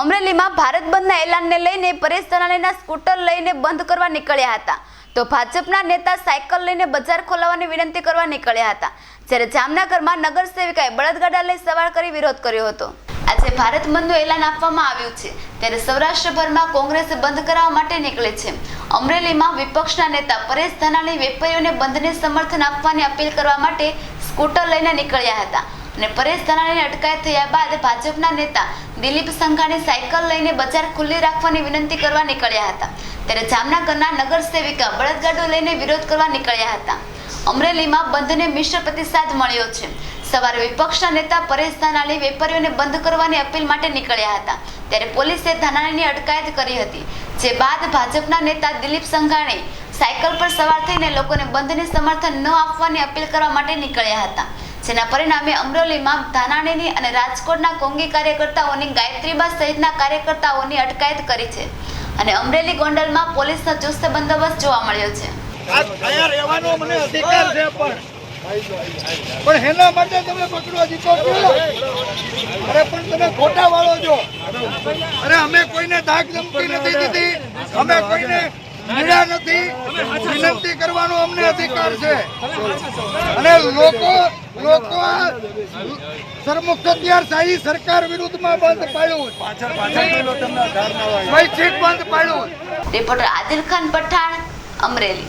અમરેલીમાં ભારત બંધના એલાનને લઈને પરેશ ધાનાણીના સ્કૂટર લઈને બંધ કરવા નીકળ્યા હતા. તો ભાજપના નેતા સાયકલ લઈને બજાર ખોલાવવાની વિનંતી કરવા નીકળ્યા હતા. જ્યારે જામનગરમાં નગર સેવિકાએ બળદગાડા લઈ સવાર કરી વિરોધ કર્યો હતો. આજે ભારત બંધનું એલાન આપવામાં આવ્યું છે. ત્યારે સૌરાષ્ટ્રભરમાં કોંગ્રેસ બંધ કરાવવા માટે નીકળે છે. અમરેલીમાં વિપક્ષના નેતા પરેશ ધાનાણી વેપારીઓને બંધને સમર્થન આપવાની અપીલ કરવા માટે સ્કૂટર લઈને નીકળ્યા હતા. અને પરેશ ધાનાણીની અટકાયત થયા બાદ ભાજપના નેતા દિલીપ સંઘાણી સાયકલ લઈને બજાર ખુલ્લી રાખવાની વિનંતી કરવા નીકળ્યા હતા. ત્યારે જામનગરના નગર સેવિકા બળદગાડો લઈને વિરોધ કરવા નીકળ્યા હતા. અમરેલીમાં બંધને મિશ્ર પ્રતિસાદ મળ્યો છે. સવારે વિપક્ષના નેતા પરેશ ધાનાણી વેપારીઓને બંધ કરવાની અપીલ માટે નીકળ્યા હતા. ત્યારે પોલીસે ધાનાણીની અટકાયત કરી હતી. જે બાદ ભાજપના નેતા દિલીપ સંઘાણી સાયકલ પર સવાર થઈને લોકોને બંધને સમર્થન ન આપવાની અપીલ કરવા માટે નીકળ્યા હતા. જેના પરિણામે અમરેલીમાં ધાનાણીની અને રાજકોટના કોંગી કાર્યકર્તાઓની ગાયત્રીબા સહિતના કાર્યકર્તાઓની અટકાયત કરી છે અને અમરેલી ગોંડલમાં પોલીસનો ચુસ્ત બંદોબસ્ત જોવા મળ્યો છે. પણ. એના માટે તમે પકડો છો? અરે પણ તમે ખોટા વાળો છો. અરે અમે કોઈને ધાક ધમકી નથી દીધી. અમે કોઈને મળ્યા નથી વિનંતી કરવાનો અમને અધિકાર છે. અને લોકો લોકો આ સરમુખત્યારશાહી સરકાર વિરુદ્ધમાં બંધ પાડ્યું સ્વૈચ્છિક બંધ પાડ્યું રિપોર્ટર આદિલ ખાન પઠાણ અમરેલી.